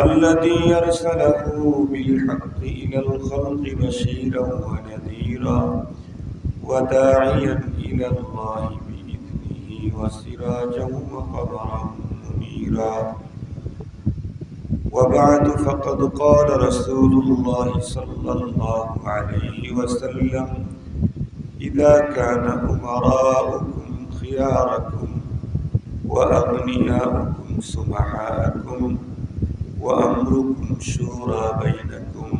الذي أرسله بالحق إلى الخلق بشيرا ونذيرا وداعيا إلى الله بإذنه وسراجا وقمرا منيرا. وبعد فقد قال رسول الله صلى الله عليه وسلم إذا كان أمراؤكم خياركم وأغنياؤكم سمحاءكم وأمركم شورى بينكم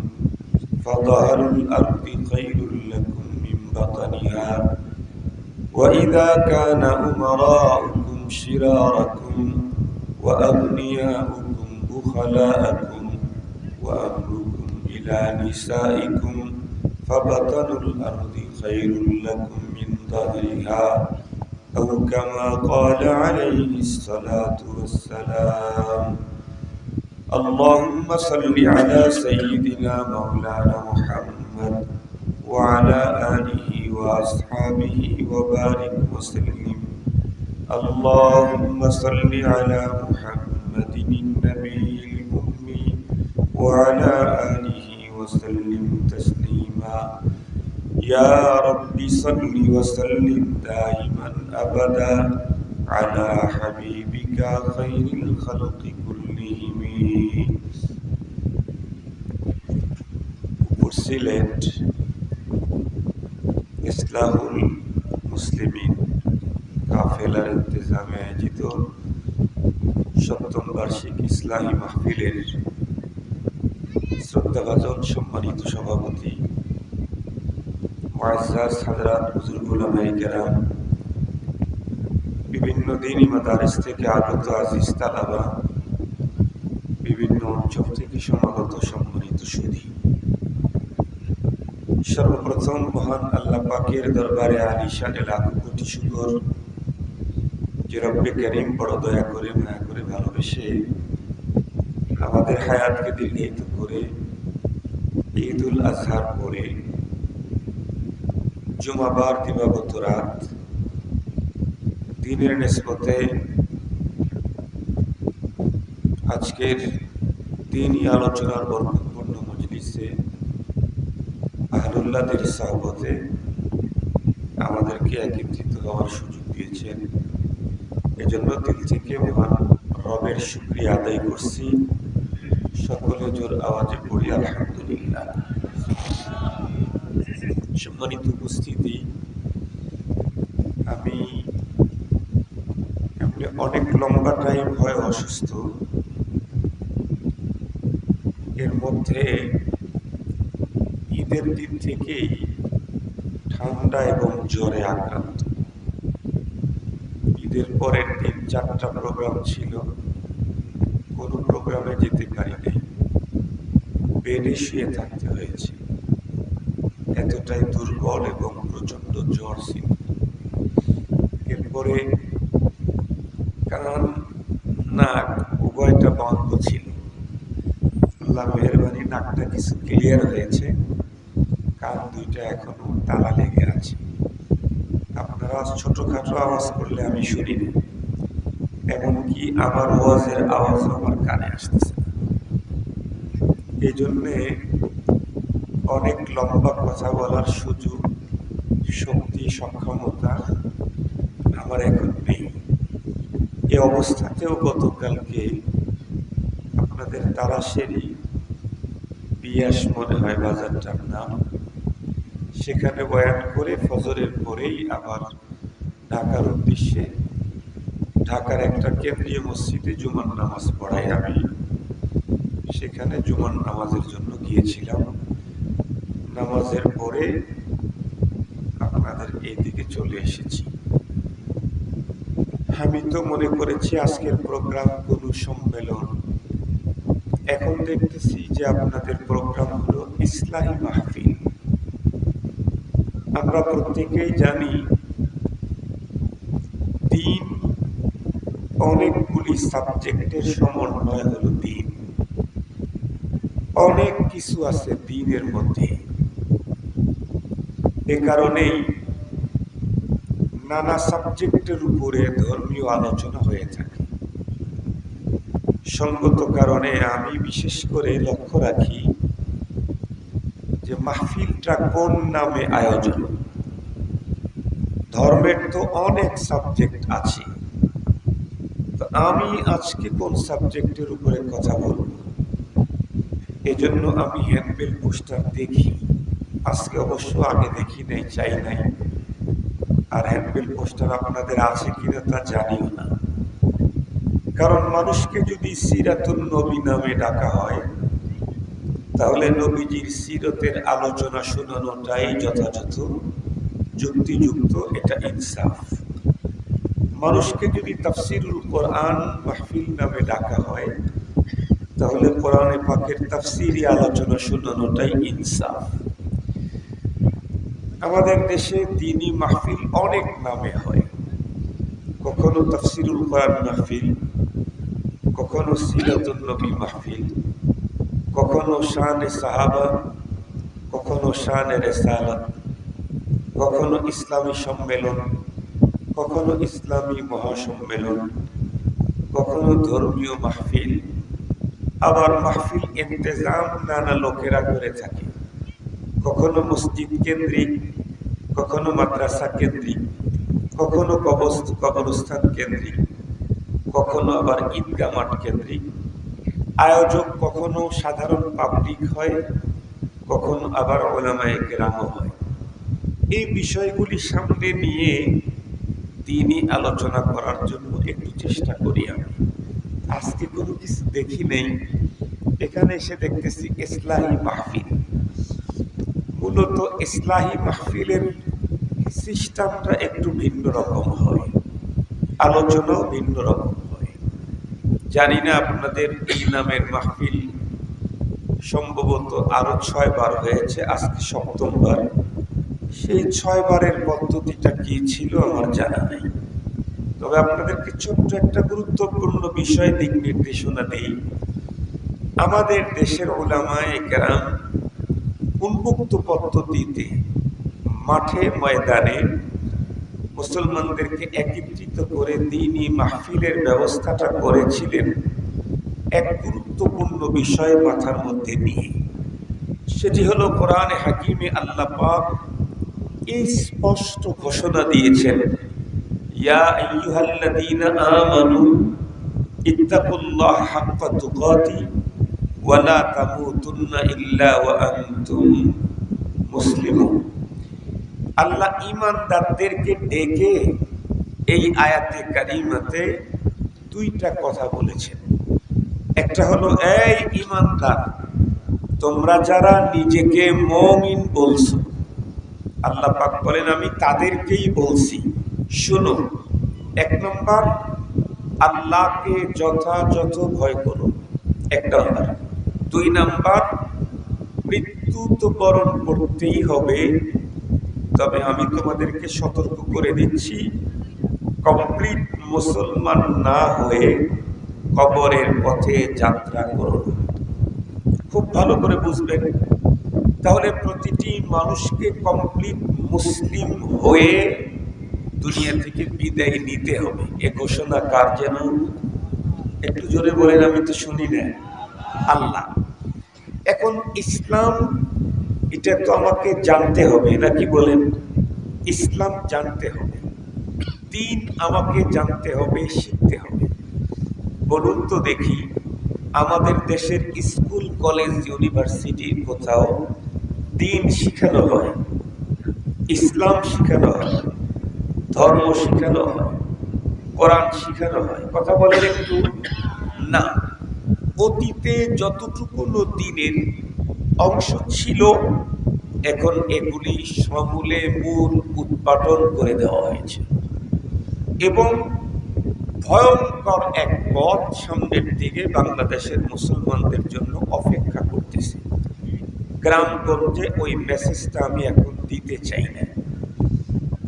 فظهر الأرض خير لكم من بطنها. وإذا كان أمراؤكم شراركم وأغنياؤكم بخلاءكم وأمركم إلى نسائكم فبطن الأرض خير لكم من ظهرها. أو كما قال عليه الصلاة والسلام اللهم صل على سيدنا مولانا محمد وعلى آله وأصحابه وبارك وسلم. اللهم صل على محمد النبي الأمي وعلى آله وسلم تسليما. يا رب صل وسلم دائما أبدا على حبيبك خير الخلق উর্সিলেন ইসলামুল মুসলিমিন কাফেলার ইন্তজামে আয়োজিত সপ্তম বার্ষিক ইসলামী মাহফিলের শ্রদ্ধাভাজন সম্মানিত সভাপতি মুআজ্জাজ হযরত বুজুর্গুল আমেরিকারাম বিভিন্ন দিন মাদারিস থেকে আগত আজিজ তালাবা অঞ্চল সমাগত সম্মানিত সুধী। সর্বপ্রথম মহান আল্লাহ পাকের দরবারে আলিশান লাখ কোটি শুকর। যে রব্বে করিম বড় দয়া করে, মায়া করে ভালোবেসে আমাদের হায়াতকে দীর্ঘিত করে ঈদ উল আজহার পরে জুমাবার দিবাগত রাত দিনের নিসবতে আজকের দিনই আলোচনার বরকতপূর্ণ মজলিসে আহলুল্লাহদের সাহবতে আমাদেরকে একত্রিত হওয়ার সুযোগ দিয়েছেন। এজন্য দিল থেকে মহান রবের শুক্রিয়া আদায় করছি। সকলে জোর আওয়াজে পড়ি, আলহামদুলিল্লাহ। সম্মানিত উপস্থিতি, আমি অনেক লম্বা টাইম হয় অসুস্থ। এর মধ্যে ঈদের দিন থেকেই ঠান্ডা এবং জ্বরে আক্রান্ত। ঈদের পরের দিন চারটা প্রোগ্রাম ছিল, কোনো প্রোগ্রামে যেতে পারি নাই বেডে শুয়ে থাকতে হয়েছে। এতটাই দুর্বল এবং প্রচণ্ড জ্বর ছিল। এরপরে কারণ নাক উভয়টা বন্ধ ছিল আল্লাহ কিছু ক্লিয়ার হয়েছে। কান দুইটা এখনও তালা লেগে আছে। আপনারা ছোটোখাটো আওয়াজ করলে আমি শুনি এমনকি আমার ওয়াজের আওয়াজ আমার কানে আসতেছে এই জন্যে অনেক লম্বা কথা বলার সুযোগ, শক্তি, সক্ষমতা আমার এখন নেই। এ অবস্থাতেও গতকালকে আপনাদের তারা তারাশেরই পিয়াস মনে হয় বাজারটার নাম। সেখানে বয়ান করে ফজরের পরেই আবার ঢাকার উদ্দেশ্যে ঢাকার একটা কেন্দ্রীয় মসজিদে জুমার নামাজ পড়াই আমি। সেখানে জুমার নামাজের জন্য গিয়েছিলাম। নামাজের পরে আপনাদের এইদিকে চলে এসেছি। আমি তো মনে করেছি আজকের প্রোগ্রাম কোনো সম্মেলন এখন দেখতেছি যে আপনাদের প্রোগ্রাম হলো ইসলামী মাহফিল। আমরা প্রত্যেকেই জানি, দিন অনেকগুলি সাবজেক্টের সমন্বয় হলো দিন। অনেক কিছু আছে দিনের মধ্যে। এ কারণেই নানা সাবজেক্টের উপরে ধর্মীয় আলোচনা হয়ে থাকে। সঙ্গত কারণে আমি বিশেষ করে লক্ষ্য রাখি যে মাহফিলটা কোন নামে আয়োজন? ধর্মের তো অনেক সাবজেক্ট আছে। তো আমি আজকে কোন সাবজেক্টের উপরে কথা বলব? এজন্য আমি হ্যান্ডবেল পোস্টার দেখি। আজকে অবশ্য আগে দেখি নাই, চাই নাই। আর হ্যান্ডবিল পোস্টার আপনাদের আছে কিনা তা জানিও না। কারণ মানুষকে যদি সিরাতুল নবী নামে ডাকা হয়, তাহলে নবীজির সিরতের আলোচনা শোনানোটাই যথাযথ, যুক্তিযুক্ত, এটা ইনসাফ। মানুষকে যদি তাফসিরুল কোরআন মাহফিল নামে ডাকা হয়, তাহলে কোরআনে পাকের তাফসিরি আলোচনা শোনানোটাই ইনসাফ। আমাদের দেশে দিনী মাহফিল অনেক নামে হয়। কখনো তাফসিরুল কোরআন মাহফিল কখনো সিরাতুল নবী মাহফিল, কখনো শানে সাহাবা, কখনো শানে রেসালাত, কখনো ইসলামী সম্মেলন, কখনো ইসলামী মহাসম্মেলন, কখনো ধর্মীয় মাহফিল, আবার মাহফিল ইন্তেজাম নানা লোকেরা করে থাকে। কখনো মসজিদ কেন্দ্রিক, কখনো মাদ্রাসা কেন্দ্রিক, কখনো কবরস্থান কেন্দ্রিক। কখনো আবার ঈদগা মাঠ কেন্দ্রিক। আয়োজক কখনো সাধারণ পাবলিক হয়, কখনো আবার ওলামায়ে কেরামও হয়। এই বিষয়গুলি সামনে নিয়ে তিনি আলোচনা করার জন্য একটু চেষ্টা করি আমি। আজকে কোনো কিছু দেখি নেই। এখানে এসে দেখতেছি ইসলাহী মাহফিল। মূলত ইসলাহী মাহফিলের সিস্টেমটা একটু ভিন্ন রকম হয়। আলোচনাও ভিন্ন রকম। জানি না আপনাদের এই নামের মাহফিল। সম্ভবত আরও ছয় বার হয়েছে, আজকে সপ্তমবার। সেই ছয় বারের পদ্ধতিটা কি ছিল আমার জানা নেই। তবে আপনাদেরকে ছোট্ট একটা গুরুত্বপূর্ণ বিষয় দিক নির্দেশনা দেই। আমাদের দেশের ওলামায় কেরাম উন্মুক্ত পদ্ধতিতে মাঠে ময়দানে মুসলমানদেরকে একত্রিত করে তিনি মাহফিলের ব্যবস্থাটা করেছিলেন। এক গুরুত্বপূর্ণ বিষয় মাথার মধ্যে নিয়ে। সেটি হলো কোরআন হাকিমে আল্লাহ পাক এই স্পষ্ট ঘোষণা দিয়েছেন, ইয়া আল্লাহ ইমানদারদেরকে ডেকে এই আয়াতে কারিমাতে দুইটা কথা বলেছেন। একটা হলো, এই ইমানদার তোমরা যারা নিজেকে মমিন বলছো, আল্লাহ পাক বলেন, আমি তাদেরকেই বলছি, শুনো, এক নম্বর, আল্লাহকে যথাযথ ভয় করো, এক নম্বর। দুই নাম্বার মৃত্যু তো বরণ করতেই হবে তবে আমি তোমাদেরকে সতর্ক করে দিচ্ছি, কমপ্লিট মুসলমান না হয়ে কবরের পথে যাত্রা করো। খুব ভালো করে বুঝবেন। তাহলে প্রতিটি মানুষকে কমপ্লিট মুসলিম হয়ে দুনিয়া থেকে বিদায় নিতে হবে। এ ঘোষণা কার যেন? একটু জোরে বলেন, আমি তো শুনি না। আল্লাহ। এখন ইসলাম এটা তো আমাকে জানতে হবে নাকি বলেন? ইসলাম জানতে হবে, দিন আমাকে জানতে হবে, শিখতে হবে। বলুন তো দেখি, আমাদের দেশের স্কুল, কলেজ ইউনিভার্সিটির কোথাও দিন শিখানো হয়, ইসলাম শিখানো হয়, ধর্ম শিখানো হয়, কোরআন শিখানো হয়? কথা বলেন একটু। না, অতীতে যতটুকু দিনের অংশ ছিল। এখন এগুলি সমূলে মূল উৎপাদন করে দেওয়া হয়েছে। এবং ভয়ঙ্কর এক পথ সামনের দিকে বাংলাদেশের মুসলমানদের জন্য অপেক্ষা করতেছে। গ্রামগঞ্জে ওই মেসেজটা আমি এখন দিতে চাই না।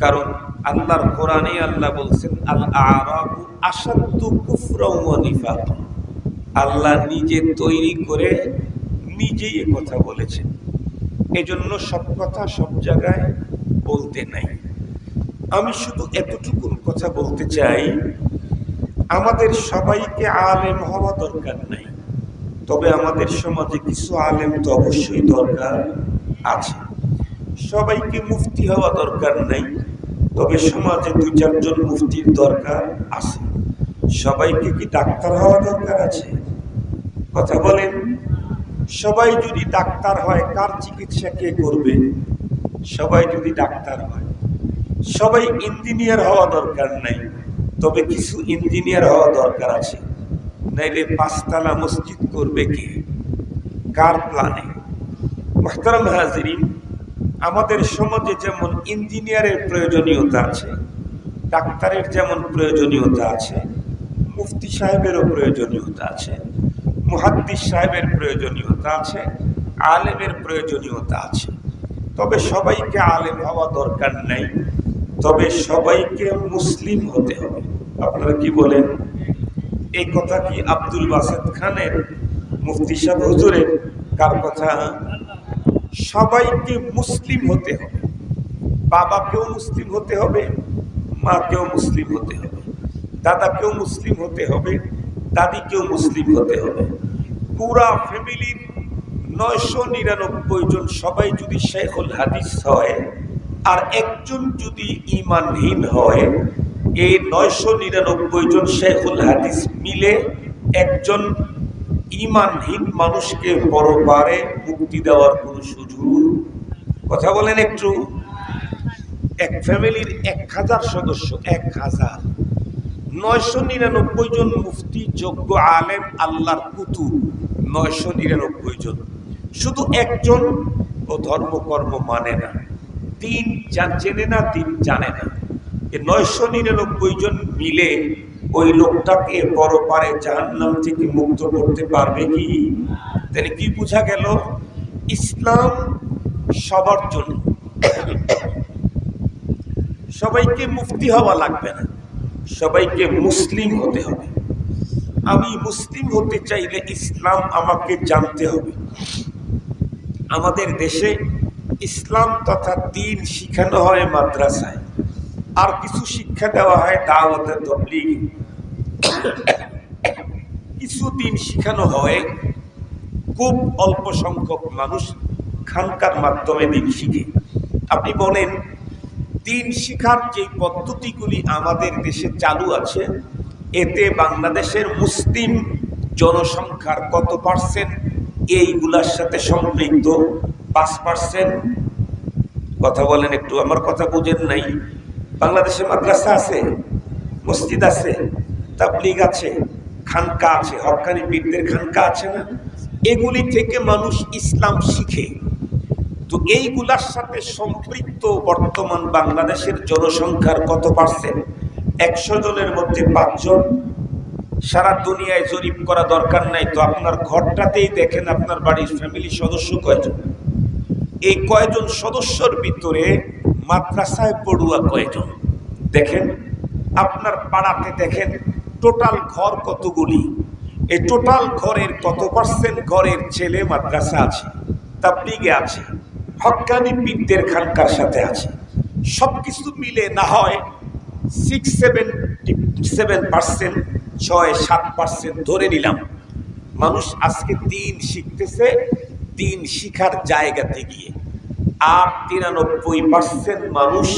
কারণ আল্লাহর কোরআনে আল্লাহ বলছেন আল আরাবু ওয়া আল্লাহ নিজে তৈরি করে নিজেই কথা বলেছেন এজন্য সব কথা সব জায়গায় বলতে নাই। আমি শুধু এতটুকু কথা বলতে চাই, আমাদের সবাইকে আলেম হওয়া দরকার নাই। তবে আমাদের সমাজে কিছু আলেম তো অবশ্যই দরকার আছে। সবাইকে মুফতি হওয়া দরকার নাই, তবে সমাজে দু চারজন মুফতির দরকার আছে। সবাইকে কি ডাক্তার হওয়া দরকার আছে? কথা বলেন। সবাই যদি ডাক্তার হয়, কার চিকিৎসা কে করবে? সবাই যদি ডাক্তার হয়। সবাই ইঞ্জিনিয়ার হওয়া দরকার নাই, তবে কিছু ইঞ্জিনিয়ার হওয়া দরকার আছে। নাইলে পাঁচতলা মসজিদ করবে কে? কার প্ল্যানে? মোহতারাম হাজিরিন, আমাদের সমাজে যেমন ইঞ্জিনিয়ারের প্রয়োজনীয়তা আছে, ডাক্তারের যেমন প্রয়োজনীয়তা আছে, মুফতি সাহেবেরও প্রয়োজনীয়তা আছে। মুহাদ্দিস সাহেবের প্রয়োজনীয়তা আছে, আলেমের প্রয়োজনীয়তা আছে। তবে সবাইকে আলেম হওয়া দরকার নেই, তবে সবাইকে মুসলিম হতে হবে। আপনারা কি বলেন? এই কথা কি আব্দুল বাসেদ খানের মুফতি সাহেব হুজুরের? কার কথা? সবাইকে মুসলিম হতে হবে। বাবাকেও মুসলিম হতে হবে, মাকেও মুসলিম হতে হবে, দাদাকেও মুসলিম হতে হবে। দাদিকেও মুসলিম হতে হবে। পুরা ফ্যামিলির নয়শো নিরানব্বই জন সবাই যদি শেখুল হাদিস হয়, আর একজন যদি ইমানহীন হয়, এই নয়শো নিরানব্বই জন শেখুল হাদিস মিলে একজন ইমানহীন মানুষকে বড়বারে মুক্তি দেওয়ার কোনো সুযোগ। কথা বলেন একটু। এক ফ্যামিলির এক হাজার সদস্য, এক হাজার। নয়শো নিরানব্বই জন মুফতি যোগ্য আলেম আল্লাহর কুতু নয়শো নিরানব্বই জন। শুধু একজন ও ধর্মকর্ম মানে না, তিন যা জেনে না, তিন জানে না। এ নয়শো নিরানব্বই জন মিলে ওই লোকটাকে বড় পারে জাহান্নাম থেকে মুক্ত করতে পারবে কি? তাহলে কি বোঝা গেল? ইসলাম সবার জন্য। সবাইকে মুক্তি হওয়া লাগবে না। সবাইকে মুসলিম হতে হবে। আমি মুসলিম হতে চাইলে ইসলাম আমাকে জানতে হবে। আমাদের দেশে ইসলাম তথা দিন শিখানো হয় মাদ্রাসায়। আর কিছু শিক্ষা দেওয়া হয় দাওয়াতের তবলিগ। কিছু দিন শিখানো হয় খুব অল্প সংখ্যক মানুষ খানকার মাধ্যমে দিন শিখে। আপনি বলেন দিন শিখার যে পদ্ধতিগুলি আমাদের দেশে চালু আছে, এতে বাংলাদেশের মুসলিম জনসংখ্যার কত পার্সেন্ট এইগুলার সাথে সম্পৃক্ত? পাঁচ পার্সেন্ট কথা বলেন একটু, আমার কথা বোঝেন নাই। বাংলাদেশে মাদ্রাসা আছে, মসজিদ আছে, তাবলিগ আছে, খানকা আছে হকানি পীরদের খানকা আছে না? এগুলি থেকে মানুষ ইসলাম শিখে। তো এইগুলার সাথে সম্পৃক্ত বর্তমান বাংলাদেশের জনসংখ্যার কত পার্সেন্ট? একশো জনের মধ্যে পাঁচজন। সারা দুনিয়ায় জরিপ করা দরকার নাই তো আপনার ঘরটাতেই দেখেন আপনার বাড়ির ফ্যামিলি সদস্য কয়জন? এই কয়জন সদস্যর ভিতরে মাদ্রাসায় পড়ুয়া কয়জন? দেখেন, আপনার পাড়াতে দেখেন টোটাল ঘর কতগুলি? এই টোটাল ঘরের কত পার্সেন্ট ঘরের ছেলে মাদ্রাসা আছে, তাবলিগে আছে? হকানি পীরদের খানকার সাথে আছে। সব কিছু মিলে না হয় সিক্স সেভেন সেভেন পার্সেন্ট ছয়, সাত পার্সেন্ট ধরে নিলাম। মানুষ আজকে দিন শিখতেছে, দিন শিখার জায়গাতে গিয়ে। আর তিরানব্বই পার্সেন্ট মানুষ,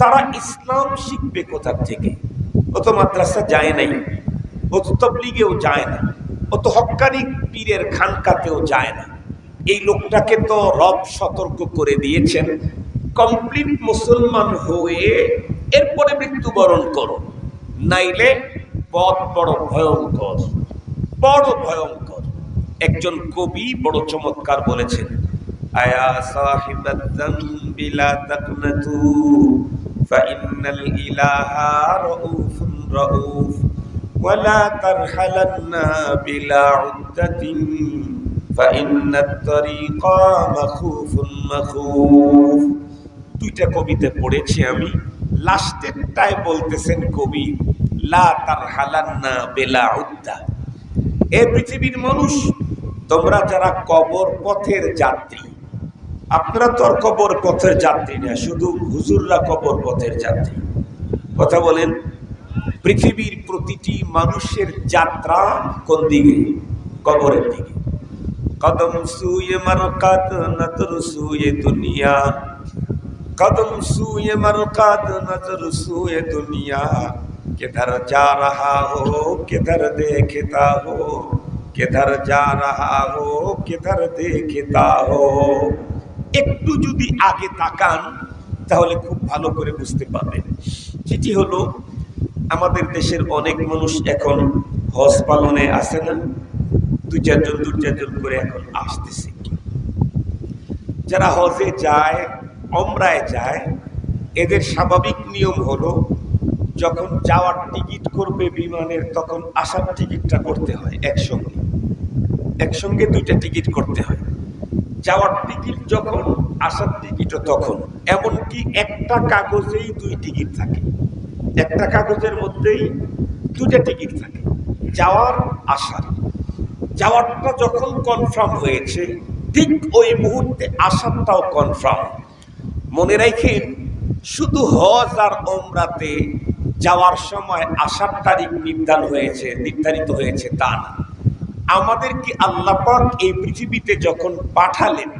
তারা ইসলাম শিখবে কোথার থেকে? ও তো মাদ্রাসা যায় নাই, ও তো তবলিগেও যায় না, ও তো হকানি পীরের খানকাতেও যায় না। এই লোকটাকে তো রব সতর্ক করে দিয়েছেন। কমপ্লিট মুসলমান হয়ে এরপরে মৃত্যুবরণ করো। নাইলে পথ বড় ভয়ঙ্কর বড় ভয়ঙ্কর। একজন কবি বড় চমৎকার বলেছেন, আয়া যামবি লা তাকনাতু ফাইন্নাল ইলাহা রাউফুন রাউফ ওয়ালা তারহালান্না বিলা উদ্দাতিন فإن الطريق مخوف مخوف দুইটা কবিতা পড়েছি আমি লাস্টেরটায় বলতেছেন কবি লা তারহালান্না বেলা উদ্দা এ পৃথিবীর মানুষ তোমরা যারা কবর পথের যাত্রী আপনারা তো আর কবর পথের যাত্রী না শুধু হুজুররা কবর পথের যাত্রী কথা বলেন পৃথিবীর প্রতিটি মানুষের যাত্রা কোন দিকে কবরের দিকে কদম সুয়ে মরকাত নজর সুয়ে দুনিয়া কদম সুয়ে মারকাত নজর সুয়ে দুনিয়া কিধর যা রাহা হো কিধর দেখতা হো কিধর যা রাহা হো কিধর দেখতা হো একটু যদি আগে তাকান তাহলে খুব ভালো করে বুঝতে পারবেন। চিঠি হলো, আমাদের দেশের অনেক মানুষ এখন হজ পালনে আসে না। দু চারজন দু চারজন করে এখন আসতেছে। যারা হজে যায় অমরায় যায়, এদের স্বাভাবিক নিয়ম হলো, যখন যাওয়ার টিকিট করবে বিমানের, তখন আসার টিকিটটা করতে হয় একসঙ্গে। একসঙ্গে দুইটা টিকিট করতে হয়। যাওয়ার টিকিট যখন, আসার টিকিটও তখন। এমনকি একটা কাগজেই দুই টিকিট থাকে। একটা কাগজের মধ্যেই দুটা টিকিট থাকে। যাওয়ার, আসার। যাওয়ারটা যখন কনফার্ম হয়েছে, ঠিক ওই মুহূর্তে আসারটাও কনফার্ম মনে রাখেন, শুধু হজ আর ওমরাতে যাওয়ার সময় আসার তারিখ নির্ধারণ হয়েছে, নির্ধারিত হয়েছে তা না। আমাদের কি আল্লাহ এই পৃথিবীতে যখন পাঠালেন,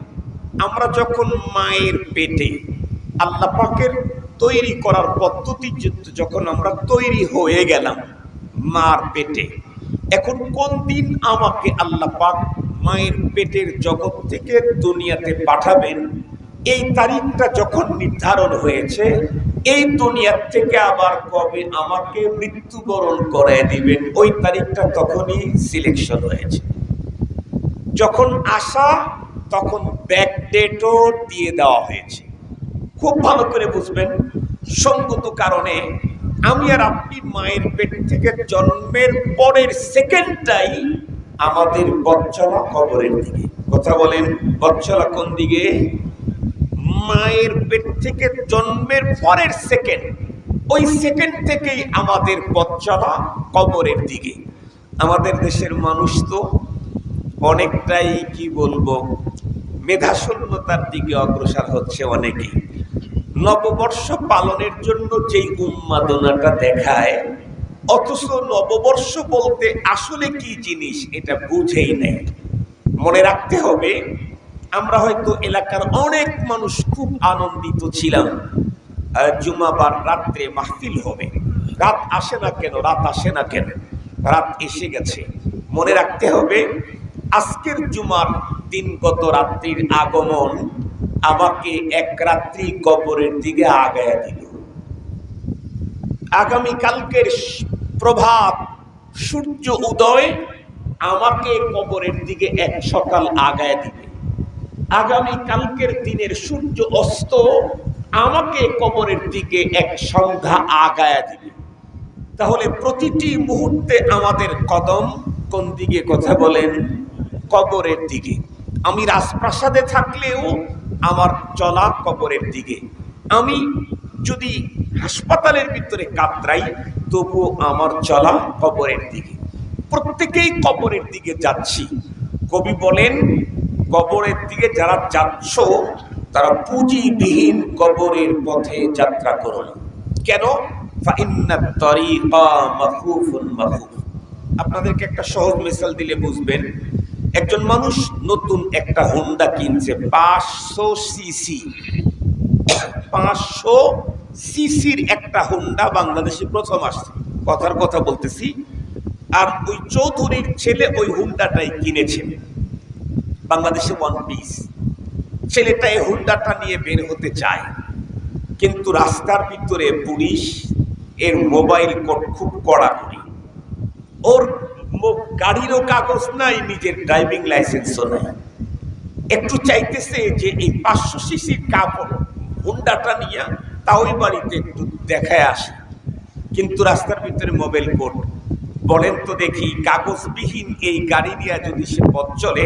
আমরা যখন মায়ের পেটে আল্লাহ পাকের তৈরি করার পদ্ধতি যখন আমরা তৈরি হয়ে গেলাম মার পেটে এখন কোন দিন আমাকে আল্লাহ পাক মায়ের পেটের জগৎ থেকে দুনিয়াতে পাঠাবেন? এই তারিখটা যখন নির্ধারণ হয়েছে, এই দুনিয়ার থেকে আবার কবে আমাকে মৃত্যুবরণ করে দিবেন? ওই তারিখটা তখনই সিলেকশন হয়েছে। যখন আসা, তখন ব্যাক ডেটও দিয়ে দেওয়া হয়েছে। খুব ভালো করে বুঝবেন। সঙ্গত কারণে আমি আর আপনি মায়ের পেট থেকে জন্মের পরের সেকেন্ডটাই আমাদের বচ্চলা কবরের দিকে। কথা বলেন বচ্চলা কোন দিকে? মায়ের পেট থেকে জন্মের পরের সেকেন্ড। ওই সেকেন্ড থেকেই আমাদের বচ্চলা কবরের দিকে। আমাদের দেশের মানুষ তো অনেকটাই, কি বলব, মেধাশূন্যতার দিকে অগ্রসর হচ্ছে অনেকেই। নববর্ষ পালনের জন্য যেই উন্মাদনাটা দেখায়, অথচ নববর্ষ বলতে আসলে কি জিনিস এটা বুঝেই নেই। মনে রাখতে হবে, আমরা হয়তো এলাকার অনেক মানুষ খুব আনন্দিত ছিলাম জুমাবার রাত্রে মাহফিল হবে। রাত আসে না কেন? রাত আসে না কেন? রাত এসে গেছে। মনে রাখতে হবে, আজকের জুমার দিনগত রাত্রির আগমন আমাকে এক রাত্রি কবরের দিকে আগায়া দিল। আগামী কালকের প্রভাত, সূর্য উদয় আমাকে কবরের দিকে এক সকাল আগায় দিবে। আগামী কালকের দিনের সূর্য অস্ত আমাকে কবরের দিকে এক সন্ধ্যা আগায়া দিবে। তাহলে প্রতিটি মুহূর্তে আমাদের কদম কোন দিকে কথা বলেন? কবরের দিকে। আমি রাজপ্রাসাদে থাকলেও আমার চলা কবরের দিকে। আমি যদি হাসপাতালের ভিতরে কাতরাই, তবুও আমার চলা কবরের দিকে। প্রত্যেকেই কবরের দিকে যাচ্ছি। কবি বলেন, কবরের দিকে যারা যাচ্ছ, তারা পুঁজিবিহীন কবরের পথে যাত্রা করো না কেন আপনাদেরকে একটা সহজ মিসাল দিলে বুঝবেন। একজন মানুষ নতুন একটা হোন্ডা কিনছে পাঁচশো সিসি পাঁচশো সিসির একটা হোন্ডা বাংলাদেশে প্রথম আসছে। কথার কথা বলতেছি। আর ওই চৌধুরীর ছেলে ওই হুন্ডাটাই কিনেছেন বাংলাদেশে ওয়ান পিস ছেলেটা এই হুন্ডাটা নিয়ে বের হতে চায়। কিন্তু রাস্তার ভিতরে পুলিশ এর মোবাইল খুব কড়াকড়ি। ওর গাড়িরও কাগজ নাই, নিজের ড্রাইভিং লাইসেন্সও নাই। একটু চাইতেছে যে এই পাঁচশো সিসির কাপড় হুন্ডাটা নিয়ে তা ওই বাড়িতে একটু দেখায় আসে। কিন্তু রাস্তার ভিতরে মোবাইল কোড বলেন তো দেখি, কাগজবিহীন এই গাড়ি নিয়ে যদি সে পথ চলে,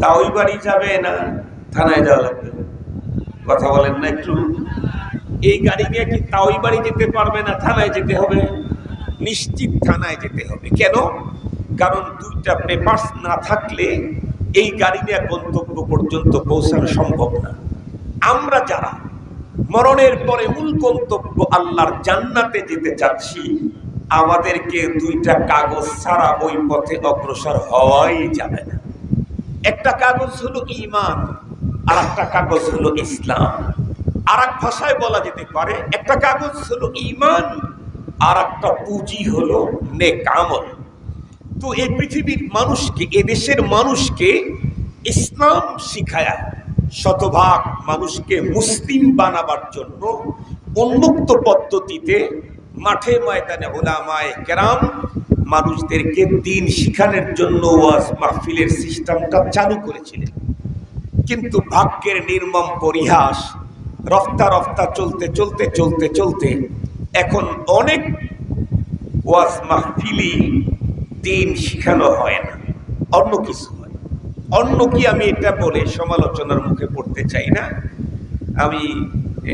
তা ওই বাড়ি যাবে না? থানায় যাওয়া লাগবে। কথা বলেন না একটু। এই গাড়ি নিয়ে কি তা ওই বাড়ি যেতে পারবে না? থানায় যেতে হবে। নিশ্চিত থানায় যেতে হবে। কেন? কারণ দুইটা পেপার্স না থাকলে এই গাড়ি নিয়ে গন্তব্য পর্যন্ত পৌঁছানো সম্ভব না। আমরা যারা মরণের পরে মূল গন্তব্য আল্লাহর জান্নাতে যেতে চাচ্ছি, আমাদেরকে দুইটা কাগজ ছাড়া ওই পথে অগ্রসর হওয়াই যাবে না। একটা কাগজ হলো ইমান আর একটা কাগজ হলো ইসলাম। আর এক ভাষায় বলা যেতে পারে, একটা কাগজ হলো ইমান আর একটা পুঁজি হলো নেকামল তো এই পৃথিবীর মানুষকে এদেশের মানুষকে ইসলাম শিখায় শতভাগ মানুষকে মুসলিম বানাবার জন্য উন্মুক্ত পদ্ধতিতে মাঠে ময়দানে ওলামায় কেরাম মানুষদেরকে দিন শিখানোর জন্য ওয়াজ মাহফিলের সিস্টেমটা চালু করেছিলেন। কিন্তু ভাগ্যের নির্মম পরিহাস রফতা রফতা চলতে চলতে চলতে চলতে এখন অনেক ওয়াজ মাহফিলি দিন শিখানো হয় না। অন্য কিছু হয়। অন্য কি আমি এটা বলে সমালোচনার মুখে পড়তে চাই না? আমি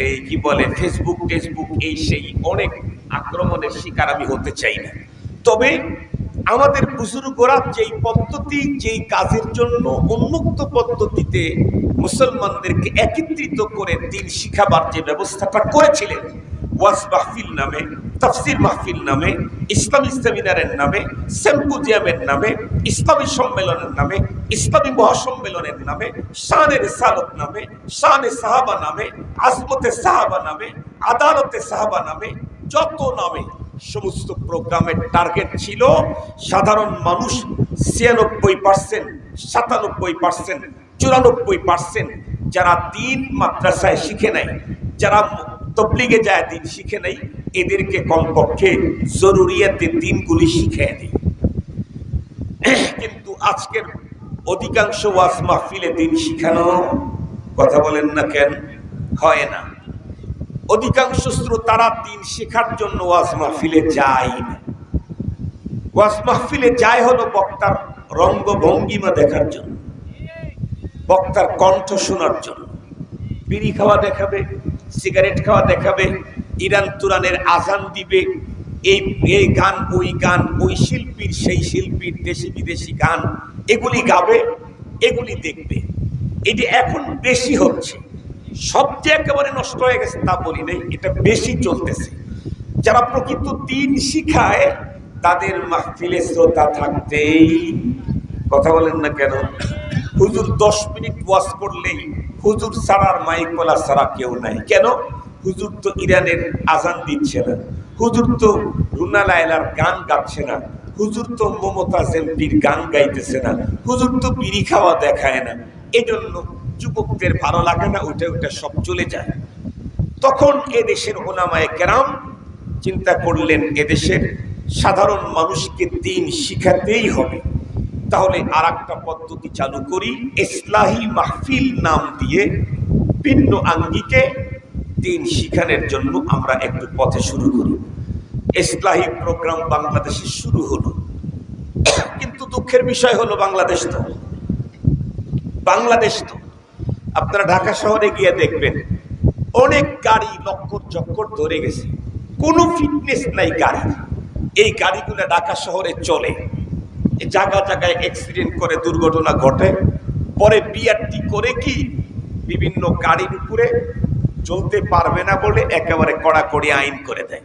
এই কি বলে ফেসবুক টেসবুক এই সেই অনেক আক্রমণের শিকার আমি হতে চাই না। তবে আমাদের বুজুর্গরা যেই পদ্ধতি, যেই কাজের জন্য উন্মুক্ত পদ্ধতিতে মুসলমানদেরকে একত্রিত করে দিন শিখাবার যে ব্যবস্থাটা করেছিলেন, ওয়াজ মাহফিল নামে, তাফসির মাহফিল নামে ইসলামী সেমিনারের নামে, সেম্পোজিয়ামের নামে, ইসলামী সম্মেলনের নামে, ইসলামী মহাসম্মেলনের নামে, শানে রেসালত নামে, শানে সাহাবা নামে, আজমতে সাহাবা নামে, আদালতে সাহাবা নামে, যত নামে সমস্ত প্রোগ্রামের টার্গেট ছিল, সাধারণ মানুষ ছিয়ানব্বই পার্সেন্ট, সাতানব্বই পার্সেন্ট, চুরানব্বই পার্সেন্ট যারা দিন মাদ্রাসায় শিখে নেয় যারা তবলিগে যায় দিন শিখে নাই, এদেরকে কমপক্ষে জরুরিয়াতে দিনগুলি শিখে দেয় কিন্তু আজকের অধিকাংশ ওয়াজ মাহফিলে দিন শিখানো, কথা বলেন না কেন? হয় না। অধিকাংশ শ্রোতারা দিন শেখার জন্য ওয়াজ মাহফিলে যায় না। ওয়াজ মাহফিলে যায় হলো বক্তার রঙ্গভঙ্গিমা দেখার জন্য, বক্তার কণ্ঠ শোনার জন্য। বিড়ি খাওয়া দেখাবে সিগারেট খাওয়া দেখাবে, ইরান তুরানের আজান দিবে। এই এই গান, ওই গান, ওই শিল্পীর সেই শিল্পীর দেশি বিদেশি গান, এগুলি গাবে, এগুলি দেখবে। এটি এখন বেশি হচ্ছে। সবচেয়ে একেবারে নষ্ট হয়ে গেছে তা বলি নাই, এটা বেশি চলতেছে। যারা প্রকৃত দিন শিখায়, তাদের মাহফিলে শ্রোতা থাকতেই কথা বলেন না কেন? হুজুর দশ মিনিট ওয়াজ করলেই হুজুর ছাড়ার মাইকলা ছাড়া কেউ নাই। কেন? হুজুর তো ইরানের আজান দিচ্ছে না। হুজুর তো রুনা লায়লার গান গাচ্ছে না। হুজুর তো মমতা জেমপির গান গাইতেছে না। হুজুর তো বিড়ি খাওয়া দেখায় না। এজন্য যুবকদের ভালো লাগে না ওইটা ওইটা সব চলে যায়। তখন এদেশের ওলামায় কেরাম চিন্তা করলেন, এদেশের সাধারণ মানুষকে দিন শিখাতেই হবে। তাহলে আর একটা পদ্ধতি চালু করি। ইসলাহি মাহফিল নাম দিয়ে ভিন্ন আঙ্গিকে দিন শিখানোর জন্য আমরা একটু পথে শুরু করি। ইসলাহি প্রোগ্রাম বাংলাদেশে শুরু হলো। কিন্তু দুঃখের বিষয় হলো বাংলাদেশ তো। বাংলাদেশ তো। আপনারা ঢাকা শহরে গিয়ে দেখবেন, অনেক গাড়ি লক্কর চক্কর ধরে গেছে। কোনো ফিটনেস নাই গাড়ি এই গাড়িগুলো ঢাকা শহরে চলে। জায়গা জায়গায় অ্যাক্সিডেন্ট করে দুর্ঘটনা ঘটে। পরে বিআরটি করে কি? বিভিন্ন গাড়ির উপরে চলতে পারবে না বলে একেবারে কড়াকড়ি আইন করে দেয়।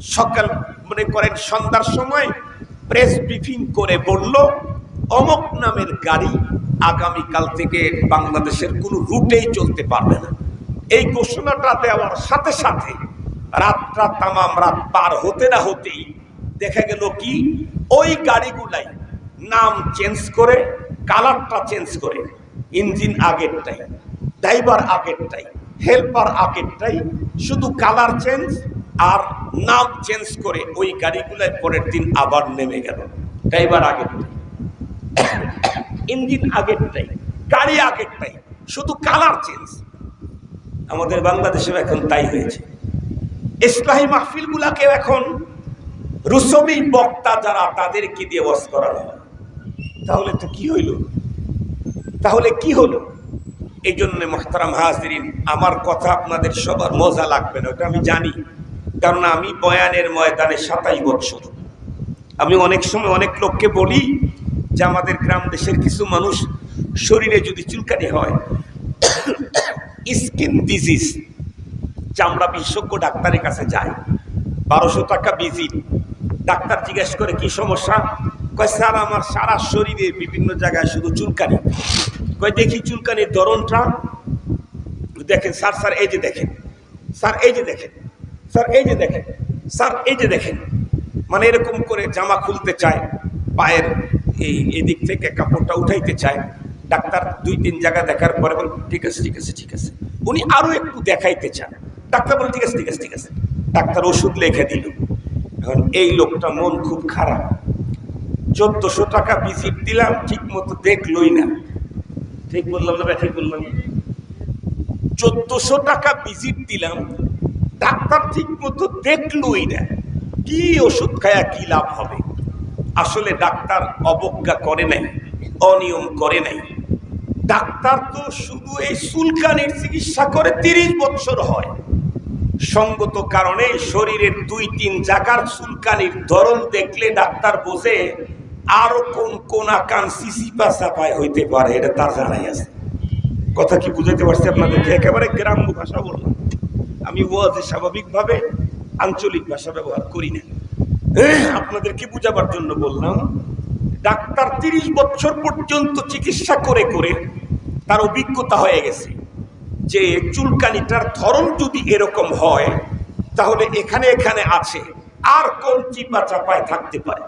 সকাল মনে করেন সন্ধ্যার সময় প্রেস ব্রিফিং করে বলল, অমক নামের গাড়ি আগামীকাল থেকে বাংলাদেশের কোনো রুটেই চলতে পারবে না। এই ঘোষণাটা দেওয়ার সাথে সাথে রাতটা তামাম রাত পার হতে না হতেই দেখা গেল কি? ওই গাড়িগুলাই নাম চেঞ্জ করে, কালারটা চেঞ্জ করে, ইঞ্জিন আগেরটাই, ড্রাইভার আগেরটাই, হেল্পার আগেরটাই, শুধু কালার চেঞ্জ আর নাম চেঞ্জ করে ওই গাড়িগুলোর পরের দিন আবার নেমে গেল, ড্রাইভার আগেরটাই, ইঞ্জিন আগেরটাই, গাড়ি আগেরটাই, শুধু কালার চেঞ্জ। আমাদের বাংলাদেশেও এখন তাই হয়েছে। ইসলাহী মাহফিল গুলাকে এখন রুসবি বক্তা যারা তাদেরকে দিয়ে ওয়াজ করানো হয় তাহলে তো কি হইল? তাহলে কি হলো? এই জন্য মোহতারাম হাজরিন, আমার কথা আপনাদের সবার মজা লাগবে না, ওটা আমি জানি। কারণ আমি বয়ানের ময়দানে সাতাই বছর আমি অনেক সময় অনেক লোককে বলি যে আমাদের গ্রাম দেশের কিছু মানুষ শরীরে যদি চুলকানি হয়, স্কিন ডিজিজ, চামড়া বিশেষজ্ঞ ডাক্তারের কাছে যায়, বারোশো টাকা ভিজিট ডাক্তার জিজ্ঞেস করে, কি সমস্যা? কয়, স্যার, আমার সারা শরীরে বিভিন্ন জায়গায় শুধু চুলকানি। কয়, দেখি চুলকানির ধরনটা। দেখেন, স্যার স্যার, এই যে দেখেন। স্যার, এই যে দেখেন। স্যার, এই যে দেখেন। স্যার, এই যে দেখেন। মানে এরকম করে জামা খুলতে চায়, পায়ের এই এদিক থেকে কাপড়টা উঠাইতে চায়। ডাক্তার দুই, তিন জায়গা দেখার পরে বল, ঠিক আছে ঠিক আছে ঠিক আছে। উনি আরও একটু দেখাইতে চান। ডাক্তার বলে, ঠিক আছে ঠিক আছে ঠিক আছে। ডাক্তার ওষুধ লেখে দিল। এই লোকটা মন খুব খারাপ। চোদ্দশো টাকা ভিজিট দিলাম ঠিক মতো দেখলই না। ঠিক বললাম না ঠিক বললাম চোদ্দশো টাকা ভিজিট দিলাম, ডাক্তার ঠিক মতো দেখলই না। কি ওষুধ খায়া কি লাভ হবে? আসলে ডাক্তার অবজ্ঞা করে নাই, অনিয়ম করে নাই। ডাক্তার তো শুধু এই সুলকানির চিকিৎসা করে তিরিশ বছর হয়। সঙ্গত কারণে শরীরের দুই তিন জায়গার চুলকানির ধরন দেখলে ডাক্তার বোঝে আরও কোন কোন আকান সিসিপা চাপায় হইতে পারে, এটা তার জানাই আছে। কথা কি বুঝাতে পারছি আপনাদেরকে? একেবারে গ্রাম্য ভাষা বললাম। আমি ওয়াজে স্বাভাবিকভাবে আঞ্চলিক ভাষা ব্যবহার করি না। আপনাদেরকে বুঝাবার জন্য বললাম, ডাক্তার তিরিশ বছর পর্যন্ত চিকিৎসা করে করে তার অভিজ্ঞতা হয়ে গেছে। যে চুলকানিটার ধরন যদি এরকম হয়, তাহলে এখানে এখানে আছে। আর কোন চিপা চাপায় থাকতে পারে?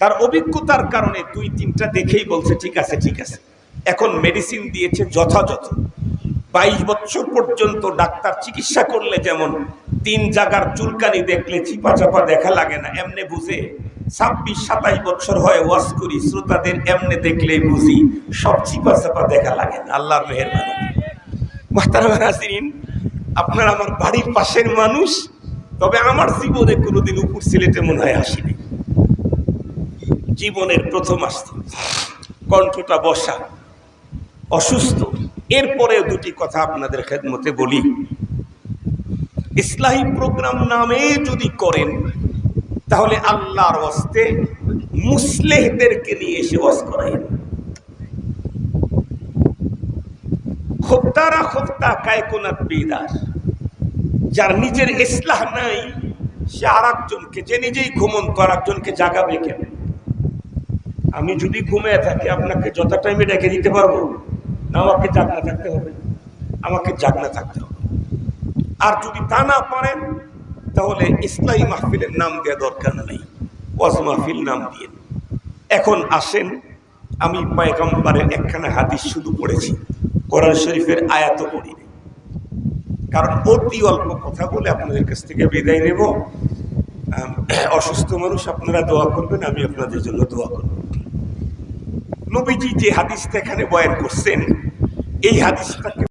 তার অভিজ্ঞতার কারণে দুই তিনটা দেখেই বলছে, ঠিক আছে ঠিক আছে। এখন মেডিসিন দিয়েছে যথাযথ। বাইশ বছর পর্যন্ত ডাক্তার চিকিৎসা করলে যেমন তিন জায়গার চুলকানি দেখলে চিপা চাপা দেখা লাগে না, এমনি বুঝে। ছাব্বিশ, সাতাইশ বছর হয় ওয়াশ করি, শ্রোতাদের এমনি দেখলেই বুঝি, সব চিপা চাপা দেখা লাগে না। আল্লাহর মেহরবানি। আপনার আমার বাড়ির পাশের মানুষ, তবে আমার জীবনে কোনোদিন উপর সিলেটে মনে হয় আসেনি। জীবনের প্রথম আসছে কণ্ঠটা বসা, অসুস্থ। এরপরে দুটি কথা আপনাদের খেদমতে বলি। ইসলাহী প্রোগ্রাম নামে যদি করেন, তাহলে আল্লাহর হস্তে মুসলেহদেরকে নিয়ে এসে ওয়াজ করাইন খোপ্তারা খোপ্তা কায়কোনাত বেদার যার নিজের ইসলাহ নাই, সে আর একজনকে যে নিজেই ঘুমন্ত আর একজনকে জাগাবে কেন? আমি যদি ঘুমিয়ে থাকি, আপনাকে যত টাইমে ডেকে দিতে পারব? না, আমাকে জাগনা থাকতে হবে। আমাকে জাগনা থাকতে হবে। আর যদি তা না পারেন, তাহলে ইসলামী মাহফিলের নাম দেওয়া দরকার নেই। ওয়াজ মাহফিল নাম দিয়ে। এখন আসেন, আমি পয়গম্বরের একখানা হাদিস শুধু পড়েছি। কোরআন শরীফের আয়াত পড়ি কারণ অতি অল্প কথা বলে আপনাদের কাছ থেকে বিদায় নেব। অসুস্থ মানুষ, আপনারা দোয়া করবেন, আমি আপনাদের জন্য দোয়া করব। নবীজি যে হাদিসটা এখানে বয়ান করছেন, এই হাদিসটাকে